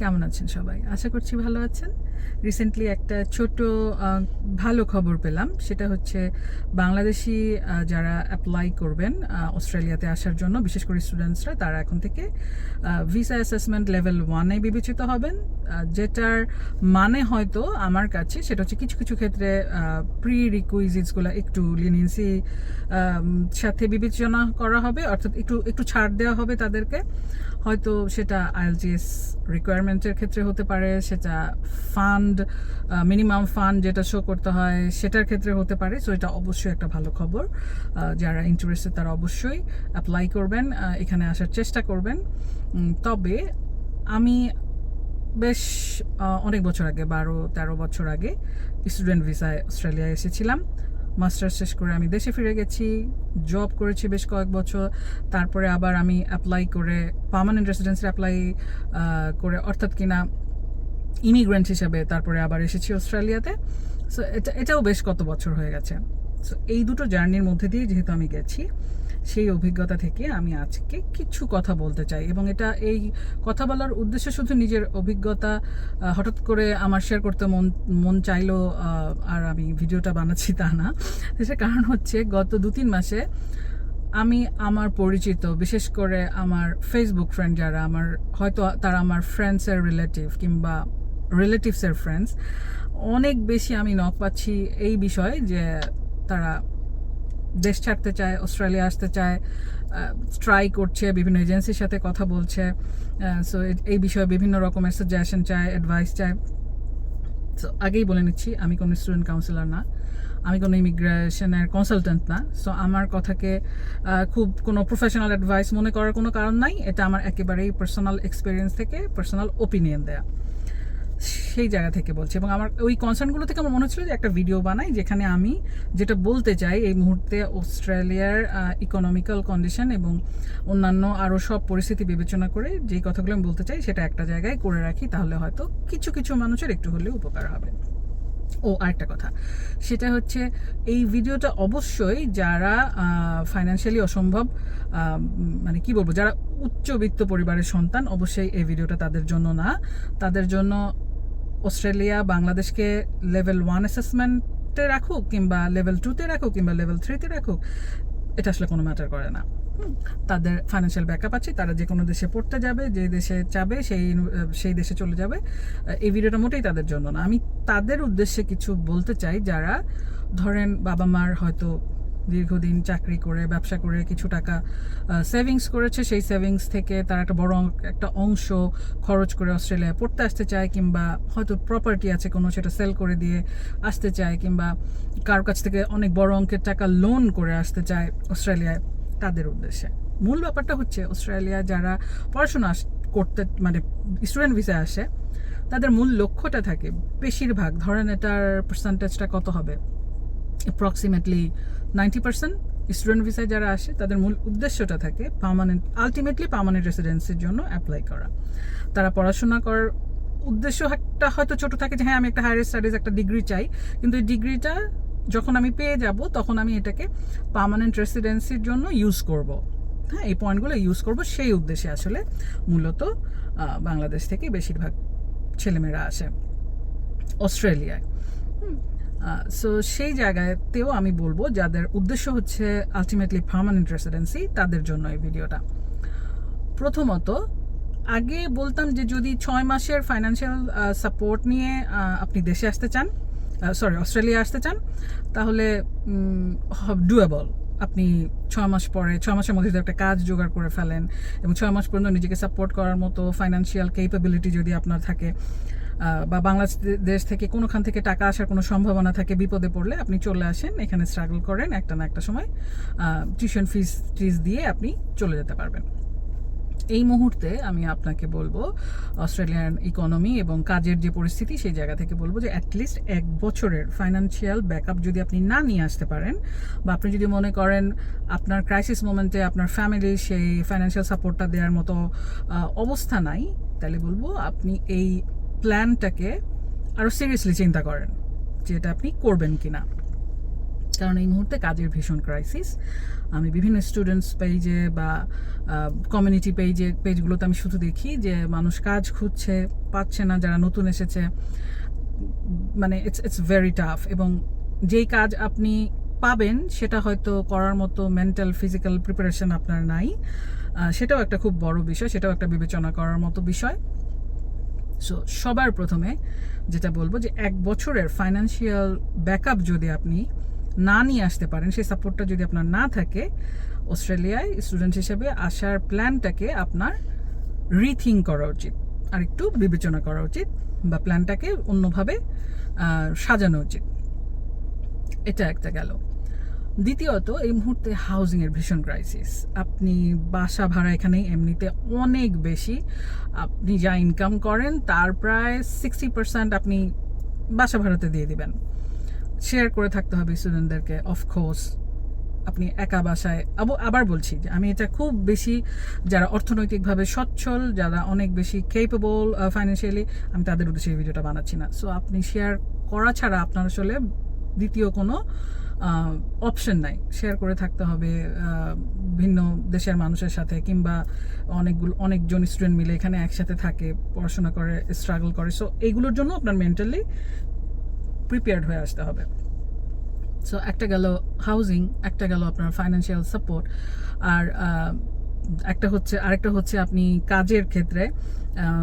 কেমন আছেন সবাই? আশা করছি ভালো আছেন। রিসেন্টলি একটা ছোট ভালো খবর পেলাম। সেটা হচ্ছে বাংলাদেশি যারা অ্যাপ্লাই করবেন অস্ট্রেলিয়াতে আসার জন্য, বিশেষ করে স্টুডেন্টসরা তারা এখন থেকে ভিসা অ্যাসেসমেন্ট লেভেল ওয়ানে বিবেচিত হবেন। যেটার মানে হয়তো আমার কাছে সেটা হচ্ছে কিছু কিছু ক্ষেত্রে প্রি রিকুইজিটসগুলো একটু লিনিয়েন্সি সাথে বিবেচনা করা হবে, অর্থাৎ একটু একটু ছাড় দেওয়া হবে তাদেরকে। হয়তো সেটা আইএলজিএস রিকোয়ারমেন্টের ক্ষেত্রে হতে পারে, সেটা ফান্ড মিনিমাম ফান্ড যেটা শো করতে হয় সেটার ক্ষেত্রে হতে পারে সো এটা অবশ্যই একটা ভালো খবর। যারা ইন্টারেস্টেড তারা অবশ্যই অ্যাপ্লাই করবেন এখানে আসার চেষ্টা করবেন। তবে আমি বেশ অনেক বছর আগে, বারো তেরো বছর আগে স্টুডেন্ট ভিসায় অস্ট্রেলিয়ায় এসেছিলাম। মাস্টার্স শেষ করে আমি দেশে ফিরে গেছি জব করেছি বেশ কয়েক বছর, তারপরে আবার আমি অ্যাপ্লাই করে পার্মানেন্ট রেসিডেন্সি অ্যাপ্লাই করে অর্থাৎ কিনা ইমিগ্রেন্ট হিসাবে তারপরে আবার এসেছি অস্ট্রেলিয়াতে। সো এটা, এটাও বেশ কত বছর হয়ে গেছে। সো এই দুটো জার্নির মধ্যে দিয়ে যেহেতু আমি গেছি সেই অভিজ্ঞতা থেকে আমি আজকে কিছু কথা বলতে চাই এবং এটা এই কথা বলার উদ্দেশ্য শুধু নিজের অভিজ্ঞতা হঠাৎ করে আমার শেয়ার করতে মন মন চাইলো আর আমি ভিডিওটা বানাচ্ছি তা না। সেটার কারণ হচ্ছে গত দু তিন মাসে আমি আমার পরিচিত, বিশেষ করে আমার ফেসবুক ফ্রেন্ড যারা, আমার হয়তো তারা আমার ফ্রেন্ডসের রিলেটিভ কিংবা রিলেটিভসের ফ্রেন্ডস অনেক বেশি আমি নখ পাচ্ছি এই বিষয়ে যে তারা দেশ ছাড়তে চায়, অস্ট্রেলিয়া আসতে চায় ট্রাই করছে, বিভিন্ন এজেন্সির সাথে কথা বলছে সো এই বিষয়ে বিভিন্ন রকমের সাজেশন চায় অ্যাডভাইস চায়। সো আগেই বলে নিচ্ছি, আমি কোনো স্টুডেন্ট কাউন্সিলর না, আমি কোনো ইমিগ্রেশনের কনসালটেন্ট না। সো আমার কথাকে খুব কোনো প্রফেশনাল অ্যাডভাইস মনে করার কোনো কারণ নাই, এটা আমার একেবারেই পার্সোনাল এক্সপিরিয়েন্স থেকে পার্সোনাল ওপিনিয়ন দেয়া। সেই জায়গা থেকে বলছি। এবং আমার ওই কনসার্নগুলো থেকে আমার মনে হচ্ছিল যে একটা ভিডিও বানাই যেখানে আমি যেটা বলতে চাই এই মুহূর্তে অস্ট্রেলিয়ার ইকোনমিক্যাল কন্ডিশন এবং অন্যান্য আরও সব পরিস্থিতি বিবেচনা করে যেই কথাগুলো আমি বলতে চাই সেটা একটা জায়গায় করে রাখি, তাহলে হয়তো কিছু কিছু মানুষের একটু হলেও উপকার হবে। ও, আরেকটা কথা। সেটা হচ্ছে, এই ভিডিওটা অবশ্যই যারা ফাইন্যান্সিয়ালি অসম্ভব মানে কি বলব, যারা উচ্চবিত্ত পরিবারের সন্তান, অবশ্যই এই ভিডিওটা তাদের জন্য না। তাদের জন্য অস্ট্রেলিয়া, বাংলাদেশকে লেভেল ওয়ান অ্যাসেসমেন্টে রাখুক কিংবা লেভেল টুতে রাখুক কিংবা লেভেল থ্রিতে রাখুক এটা আসলে কোনো ম্যাটার করে না। তাদের ফাইন্যান্সিয়াল ব্যাকআপ আছে, তারা যে কোনো দেশে পড়তে যাবে, যে দেশে যাবে সেই সেই দেশে চলে যাবে। এই ভিডিওটা মোটেই তাদের জন্য না। আমি তাদের উদ্দেশ্যে কিছু বলতে চাই, যারা ধরেন বাবা মার হয়তো দীর্ঘদিন চাকরি করে, ব্যবসা করে, কিছু টাকা সেভিংস করেছে, সেই সেভিংস থেকে তারা একটা বড় একটা অংশ খরচ করে অস্ট্রেলিয়ায় পড়তে আসতে চায় কিংবা হয়তো প্রপার্টি আছে কোনো সেটা সেল করে দিয়ে আসতে চায় কিংবা কারোর কাছ থেকে অনেক বড় অঙ্কের টাকা লোন করে আসতে চায় অস্ট্রেলিয়ায় তাদের উদ্দেশ্যে। মূল ব্যাপারটা হচ্ছে অস্ট্রেলিয়া যারা পড়াশোনা করতে মানে স্টুডেন্ট ভিসায় আসে, তাদের মূল লক্ষ্যটা থাকে বেশিরভাগ, ধরেন এটার পার্সেন্টেজটা কত হবে? অ্যাপ্রক্সিমেটলি নাইনটি পার্সেন্ট স্টুডেন্ট ভিসায় যারা আসে, তাদের মূল উদ্দেশ্যটা থাকে পার্মানেন্ট আলটিমেটলি পার্মানেন্ট রেসিডেন্সির জন্য অ্যাপ্লাই করা। তারা পড়াশোনা করার উদ্দেশ্য একটা হয়তো ছোট থাকে যে হ্যাঁ আমি একটা হায়ার স্টাডিজ একটা ডিগ্রি চাই। কিন্তু এই ডিগ্রিটা যখন আমি পেয়ে যাব, তখন আমি এটাকে পার্মানেন্ট রেসিডেন্সির জন্য ইউজ করব। হ্যাঁ এই পয়েন্টগুলো ইউজ করব। সেই উদ্দেশ্যে আসলে মূলত বাংলাদেশ থেকে বেশিরভাগ ছেলেমেয়েরা আসে অস্ট্রেলিয়ায়। সো সেই জায়গাতেও আমি বলব, যাদের উদ্দেশ্য হচ্ছে আলটিমেটলি পার্মানেন্ট রেসিডেন্সি তাদের জন্য এই ভিডিওটা। প্রথমত, আগে বলতাম যে যদি ছয় মাসের ফাইন্যান্সিয়াল সাপোর্ট নিয়ে আপনি দেশে আসতে চান সরি অস্ট্রেলিয়া আসতে চান, তাহলে ডুয়েবল আপনি ছয় মাস পরে, ছয় মাসের মধ্যে যদি একটা কাজ জোগাড় করে ফেলেন, এবং ছয় মাস পর্যন্ত নিজেকে সাপোর্ট করার মতো ফাইন্যান্সিয়াল কেপেবিলিটি যদি আপনার থাকে বা বাংলাদেশ থেকে কোনোখান থেকে টাকা আসার কোনো সম্ভাবনা থাকে, বিপদে পড়লে আপনি চলে আসেন, এখানে স্ট্রাগল করেন একটা না একটা সময় টিউশন ফিস টিস দিয়ে আপনি চলে যেতে পারবেন। এই মুহূর্তে আমি আপনাকে বলব অস্ট্রেলিয়ান ইকোনমি এবং কাজের যে পরিস্থিতি, সেই জায়গা থেকে বলব যে অ্যাটলিস্ট এক বছরের ফাইন্যান্সিয়াল ব্যাকআপ যদি আপনি না নিয়ে আসতে পারেন, বা আপনি যদি মনে করেন আপনার ক্রাইসিস মোমেন্টে আপনার ফ্যামিলি সেই ফাইন্যান্সিয়াল সাপোর্টটা দেওয়ার মতো অবস্থা নাই, তাহলে বলব আপনি এই প্ল্যানটাকে আরও সিরিয়াসলি চিন্তা করেন যে এটা আপনি করবেন কি না কারণ এই মুহূর্তে কাজের ভীষণ ক্রাইসিস আমি বিভিন্ন স্টুডেন্টস পেজে বা কমিউনিটি পেজে পেজগুলোতে আমি শুধু দেখি যে মানুষ কাজ খুঁজছে, পাচ্ছে না, যারা নতুন এসেছে। মানে ইটস ইটস ভেরি টাফ এবং যেই কাজ আপনি পাবেন সেটা হয়তো করার মতো মেন্টাল ফিজিক্যাল প্রিপারেশন আপনার নাই। সেটাও একটা খুব বড় বিষয়, সেটাও একটা বিবেচনা করার মতো বিষয়। সো সবার প্রথমে যেটা বলব যে এক বছরের ফাইন্যান্সিয়াল ব্যাকআপ যদি আপনি না নিয়ে আসতে পারেন, সেই সাপোর্টটা যদি আপনার না থাকে, অস্ট্রেলিয়ায় স্টুডেন্ট হিসেবে আসার প্ল্যানটাকে আপনার রিথিং করা উচিত। আর একটু বিবেচনা করা উচিত বা প্ল্যানটাকে অন্যভাবে সাজানো উচিত। এটা একটা গেল। দ্বিতীয়ত, এই মুহূর্তে হাউজিংয়ের ভীষণ ক্রাইসিস আপনি বাসা ভাড়া এখানে এমনিতে অনেক বেশি। আপনি যা ইনকাম করেন, তার প্রায় সিক্সটি পার্সেন্ট আপনি বাসা ভাড়াতে দিয়ে দিবেন। শেয়ার করে থাকতে হবে স্টুডেন্টদেরকে অফকোর্স আপনি একা বাসায়, আব- আবার বলছি যে আমি এটা খুব বেশি যারা অর্থনৈতিকভাবে সচ্ছল, যারা অনেক বেশি কেপেবল ফাইন্যান্সিয়ালি আমি তাদের উদ্দেশ্যে এই ভিডিওটা বানাচ্ছি না। সো আপনি শেয়ার করা ছাড়া আপনার আসলে দ্বিতীয় কোনো অপশন নাই। শেয়ার করে থাকতে হবে ভিন্ন দেশের মানুষের সাথে কিংবা অনেকগুলো, অনেকজন স্টুডেন্ট মিলে এখানে একসাথে থাকে, পড়াশোনা করে স্ট্রাগল করে। সো এইগুলোর জন্য আপনার মেন্টালি প্রিপেয়ার্ড হয়ে আসতে হবে। সো একটা গেল হাউজিং একটা গেল আপনার ফাইন্যান্সিয়াল সাপোর্ট আর একটা হচ্ছে, আরেকটা হচ্ছে আপনি কাজের ক্ষেত্রে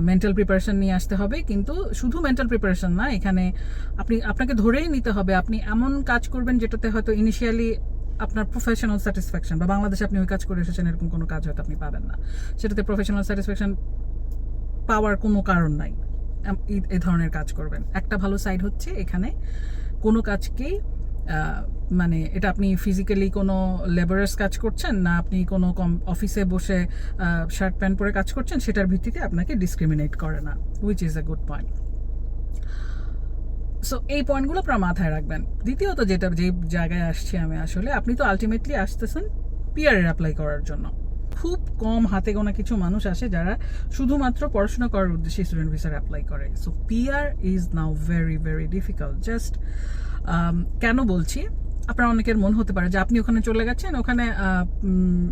মেন্টাল প্রিপারেশন নিয়ে আসতে হবে, কিন্তু শুধু মেন্টাল প্রিপারেশন না, এখানে আপনি, আপনাকে ধরেই নিতে হবে, আপনি এমন কাজ করবেন যেটাতে হয়তো ইনিশিয়ালি আপনার প্রফেশনাল স্যাটিসফ্যাকশন বা বাংলাদেশে আপনি ওই কাজ করে এসেছেন, এরকম কোনো কাজ হয়তো আপনি পাবেন না। সেটাতে প্রফেশনাল স্যাটিসফ্যাকশন পাওয়ার কোনো কারণ নাই। এই- ধরনের কাজ করবেন। একটা ভালো সাইড হচ্ছে এখানে, কোনো কাজকেই মানে এটা আপনি ফিজিক্যালি কোনো লেবারার্স কাজ করছেন না আপনি কোনো কম অফিসে বসে শার্ট প্যান্ট পরে কাজ করছেন সেটার ভিত্তিতে আপনাকে ডিসক্রিমিনেট করে না which is a good point so এই পয়েন্টগুলো আপনার মাথায় রাখবেন। দ্বিতীয়ত যেটা যে জায়গায় আসছি আমি আসলে, আপনি তো আলটিমেটলি আসতেছেন পিয়ারের অ্যাপ্লাই করার জন্য। খুব কম হাতে গোনা কিছু মানুষ আসে যারা শুধুমাত্র পড়াশোনা করার উদ্দেশ্যে স্টুডেন্ট ভিসার অ্যাপ্লাই করে। So PR is now very very difficult just কেন বলছি? আপনার অনেকের মন হতে পারে যে আপনি ওখানে চলে গেছেন, ওখানে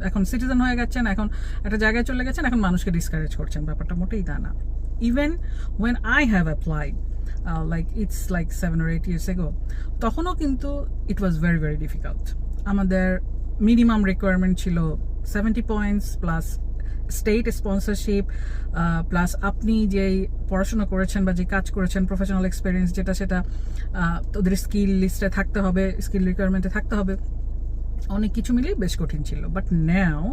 এখন সিটিজেন হয়ে গেছেন, এখন একটা জায়গায় চলে গেছেন, এখন মানুষকে ডিসকারেজ করছেন। ব্যাপারটা মোটেই তা না। Even when I have applied like it's like seven or eight years ago তখনও কিন্তু it was very very difficult আমাদের মিনিমাম রিকোয়ারমেন্ট ছিল seventy points plus state sponsorship plus আপনি যেই পড়াশোনা করেছেন বা যে কাজ করেছেন প্রফেশনাল এক্সপিরিয়েন্স যেটা সেটা ওদের স্কিল লিস্টে থাকতে হবে স্কিল রিকোয়ারমেন্টে থাকতে হবে। অনেক কিছু মিলিয়ে বেশ কঠিন ছিল। বাট নাও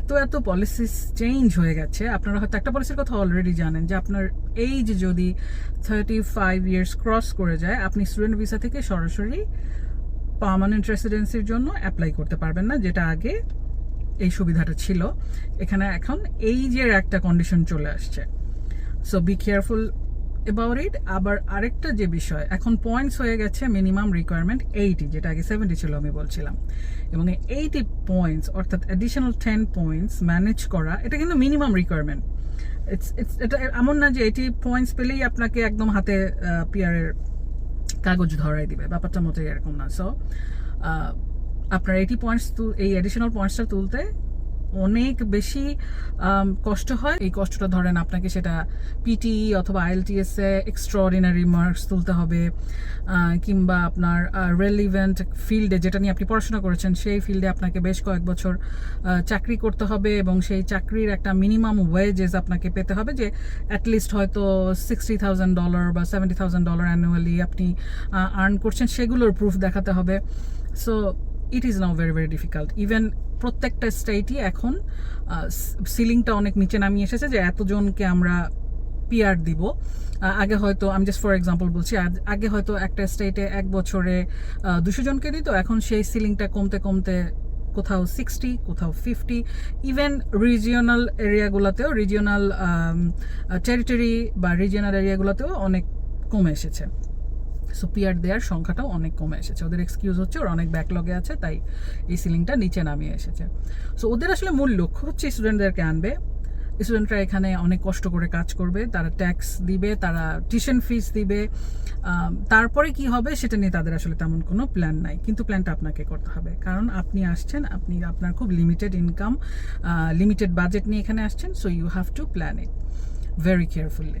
এত এত পলিসিস চেঞ্জ হয়ে গেছে। আপনারা হয়তো একটা পলিসির কথা অলরেডি জানেন যে আপনার এইজ যদি থার্টি ফাইভ ইয়ার্স ক্রস করে যায়, আপনি স্টুডেন্ট ভিসা থেকে সরাসরি পার্মানেন্ট রেসিডেন্সির জন্য অ্যাপ্লাই করতে পারবেন না, যেটা আগে এই সুবিধাটা ছিল। এখানে এখন এইজের একটা কন্ডিশন চলে আসছে। So be careful about it আবার আরেকটা যে বিষয়, এখন পয়েন্টস হয়ে গেছে মিনিমাম রিকোয়ারমেন্ট এইটি যেটা আগে সেভেন্টি ছিল আমি বলছিলাম। এবং এই এইটি পয়েন্টস অর্থাৎ অ্যাডিশনাল টেন পয়েন্টস ম্যানেজ করা, এটা কিন্তু মিনিমাম রিকোয়ারমেন্ট ইটস ইটস এটা এমন না যে এইটি পয়েন্টস পেলেই আপনাকে একদম হাতে পিয়ারের কাগজ ধরাই দিবে। ব্যাপারটা মোটেই এরকম না। সো আপনার এইটি পয়েন্টস এই অ্যাডিশনাল পয়েন্টসটা তুলতে অনেক বেশি কষ্ট হয়। এই কষ্টটা ধরেন আপনাকে সেটা পিটি অথবা আইএলটিএস এ এক্সট্রাঅর্ডিনারি মার্কস তুলতে হবে কিংবা আপনার রেলিভেন্ট ফিল্ডে যেটা নিয়ে আপনি পড়াশোনা করেছেন, সেই ফিল্ডে আপনাকে বেশ কয়েক বছর চাকরি করতে হবে এবং সেই চাকরির একটা মিনিমাম ওয়েজেস আপনাকে পেতে হবে যে অ্যাটলিস্ট হয়তো সিক্সটি থাউজেন্ড ডলার বা সেভেন্টি থাউজেন্ড ডলার অ্যানুয়ালি আপনি আর্ন করছেন, সেগুলোর প্রুফ দেখাতে হবে। So it is now very very difficult even প্রত্যেকটা স্টেটই এখন সিলিংটা অনেক নিচে নামিয়ে এসেছে যে এতজনকে আমরা পিআর দিব। আগে হয়তো, আমি জাস্ট ফর এক্সাম্পল বলছি আগে হয়তো একটা স্টেটে এক বছরে দুশো জনকে দিত, এখন সেই সিলিংটা কমতে কমতে কোথাও সিক্সটি কোথাও ফিফটি ইভেন রিজিওনাল এরিয়াগুলোতেও রিজিওনাল টেরিটরি বা রিজিওনাল এরিয়াগুলোতেও অনেক কমে এসেছে। সো পিআর দেওয়ার সংখ্যাটাও অনেক কমে এসেছে। ওদের এক্সকিউজ হচ্ছে ওরা অনেক ব্যাকলগে আছে, তাই এই সিলিংটা নিচে নামিয়ে এসেছে। সো ওদের আসলে মূল লক্ষ্য হচ্ছে স্টুডেন্টদেরকে আনবে। স্টুডেন্টরা এখানে অনেক কষ্ট করে কাজ করবে, তারা ট্যাক্স দিবে, তারা টিউশন ফিস দিবে। তারপরে কি হবে সেটা নিয়ে তাদের আসলে তেমন কোনো প্ল্যান নাই। কিন্তু প্ল্যানটা আপনাকে করতে হবে। কারণ আপনি আসছেন, আপনি আপনার খুব লিমিটেড ইনকাম লিমিটেড বাজেট নিয়ে এখানে আসছেন so you have to plan it very carefully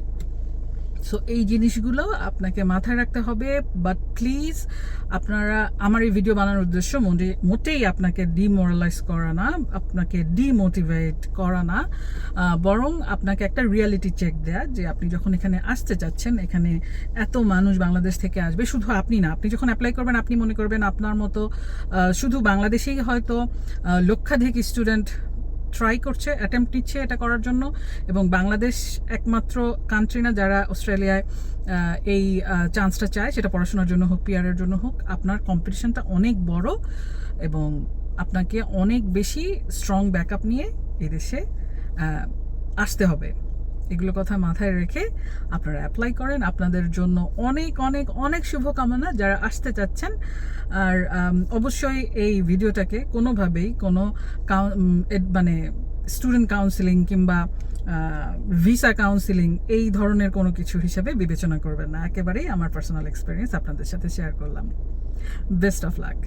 so এই জিনিসগুলো আপনাকে মাথায় রাখতে হবে বাট প্লিজ আপনারা, আমার এই ভিডিও বানানোর উদ্দেশ্য মোটে- মোটেই আপনাকে ডিমোরালাইজ করা না, আপনাকে ডিমোটিভেট করা না বরং আপনাকে একটা রিয়ালিটি চেক দেয়া যে আপনি যখন এখানে আসতে চাচ্ছেন, এখানে এত মানুষ বাংলাদেশ থেকে আসবে, শুধু আপনি না, আপনি যখন অ্যাপ্লাই করবেন, আপনি মনে করবেন আপনার মতো শুধু বাংলাদেশেই হয়তো লক্ষাধিক স্টুডেন্ট ট্রাই করছে অ্যাটেম্প নিচ্ছে এটা করার জন্য। এবং বাংলাদেশ একমাত্র কান্ট্রি না যারা অস্ট্রেলিয়ায় এই চান্সটা চায়, সেটা পড়াশোনার জন্য হোক পিয়ারের জন্য হোক, আপনার কম্পিটিশনটা অনেক বড় এবং আপনাকে অনেক বেশি স্ট্রং ব্যাকআপ নিয়ে এদেশে আসতে হবে। এগুলো কথা মাথায় রেখে আপনারা অ্যাপ্লাই করেন। আপনাদের জন্য অনেক অনেক অনেক শুভকামনা যারা আসতে চাচ্ছেন। আর অবশ্যই এই ভিডিওটাকে কোনোভাবেই কোনো মানে স্টুডেন্ট কাউন্সিলিং কিংবা ভিসা কাউন্সিলিং এই ধরনের কোনো কিছু হিসাবে বিবেচনা করবেন না। একেবারেই আমার পার্সোনাল এক্সপিরিয়েন্স আপনাদের সাথে শেয়ার করলাম। Best of luck